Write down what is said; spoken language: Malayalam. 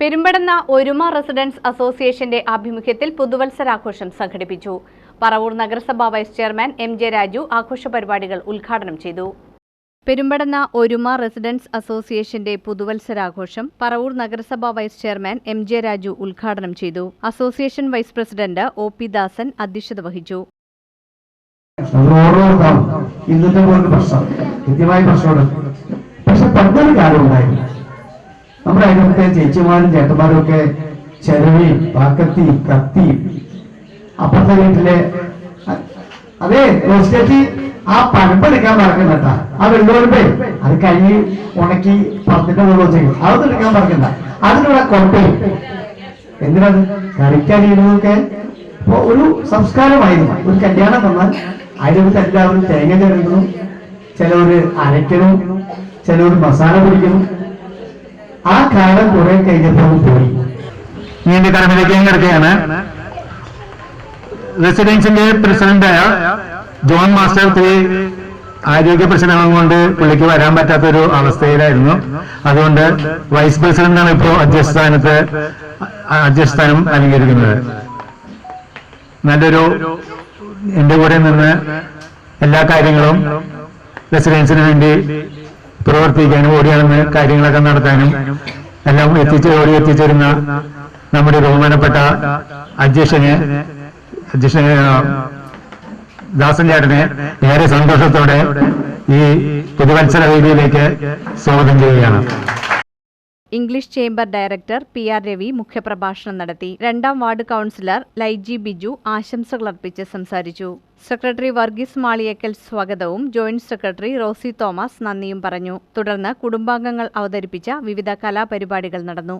പെരുമ്പടന്ന ഒരുമ റെസിഡൻസ് അസോസിയേഷന്റെ ആഭിമുഖ്യത്തിൽ പുതുവത്സരാഘോഷം സംഘടിപ്പിച്ചു. പറവൂർ നഗരസഭാ vice chairman M J Raju ആഘോഷ പരിപാടികൾ ഉദ്ഘാടനം ചെയ്തു. പെരുമ്പടന്ന ഒരുമ റെസിഡൻസ് അസോസിയേഷന്റെ പുതുവത്സരാഘോഷം പറവൂർ നഗരസഭാ vice chairman M J Raju ഉദ്ഘാടനം ചെയ്തു. Association vice president O P Dasan അധ്യക്ഷത വഹിച്ചു. ഇന്നത്തെ പോലൊരു പ്രശ്നം. കൃത്യമായ പ്രശ്നമുണ്ട് പക്ഷെ പണ്ടൊരു കാര്യം ഉണ്ടായിരുന്നു. അയൽപക്കത്തെ ചേച്ചിമാരും ചേട്ടന്മാരും ഒക്കെ ചെരവി പാക്കത്തി കത്തി. അപ്പുറത്തെ വീട്ടിലെ അതെ റോസ്റ്റേറ്റ് ആ പരമ്പെടുക്കാൻ മറക്കണ്ട കേട്ടാ. ആ വെള്ളോരുമ്പേ അത് കഴിഞ്ഞ് ഉണക്കി പത്തിന്റെ വെച്ചേക്കും അതൊന്നും എടുക്കാൻ മറക്കണ്ട അതിനുള്ള കൊട്ടയും എന്തിനാണ്? കറിക്കാനിരുന്നതൊക്കെ അപ്പൊ ഒരു സംസ്കാരമായിരുന്നു. ഒരു കല്യാണം വന്നാൽ അതിനകത്ത് എല്ലാവരും തേങ്ങ ചേർക്കുന്നു ചിലവര് അരയ്ക്കണം ചിലവർ മസാല പിടിക്കണം ആ കാലം കുറെ കഴിഞ്ഞപ്പോൾ പോയി. നീണ്ട കടമിലേക്ക് എങ്ങനെയാണ് റെസിഡൻസിന്റെ പ്രസിഡന്റായ ജോൺ മാസ്റ്റർ ത്രീ ആരോഗ്യ പ്രശ്നങ്ങൾ കൊണ്ട് പുള്ളിക്ക് വരാൻ പറ്റാത്തൊരു അവസ്ഥയിലായിരുന്നു. അതുകൊണ്ട് വൈസ് പ്രസിഡന്റാണ് ഇപ്പോൾ അധ്യക്ഷ സ്ഥാനത്ത് അധ്യക്ഷ സ്ഥാനം അലങ്കരിക്കുന്നത് നല്ലൊരു എന്റെ കൂടെ നിന്ന് എല്ലാ കാര്യങ്ങളും റെസിഡൻസിന് വേണ്ടി പ്രവർത്തിക്കാനും ഓടി നടന്ന് കാര്യങ്ങളൊക്കെ നടത്താനും എല്ലാം എത്തിച്ചു ഓടി എത്തിച്ചേരുന്ന നമ്മുടെ ബഹുമാനപ്പെട്ട അധ്യക്ഷന് അധ്യക്ഷന് ദാസൻ ചേട്ടനെ ഏറെ സന്തോഷത്തോടെ ഈ പുതുവത്സര വേദിയിലേക്ക് സ്വാഗതം ചെയ്യുകയാണ്. English chamber director P R Ravi മുഖ്യപ്രഭാഷണം നടത്തി. രണ്ടാം വാർഡ് കൗൺസിലർ ലൈജി ബിജു ആശംസകൾ അർപ്പിച്ച് സംസാരിച്ചു. സെക്രട്ടറി വർഗീസ് മാളിയേക്കൽ സ്വാഗതവും ജോയിന്റ് സെക്രട്ടറി റോസി തോമസ് നന്ദിയും പറഞ്ഞു. തുടർന്ന് കുടുംബാംഗങ്ങൾ അവതരിപ്പിച്ച വിവിധ കലാപരിപാടികൾ നടന്നു.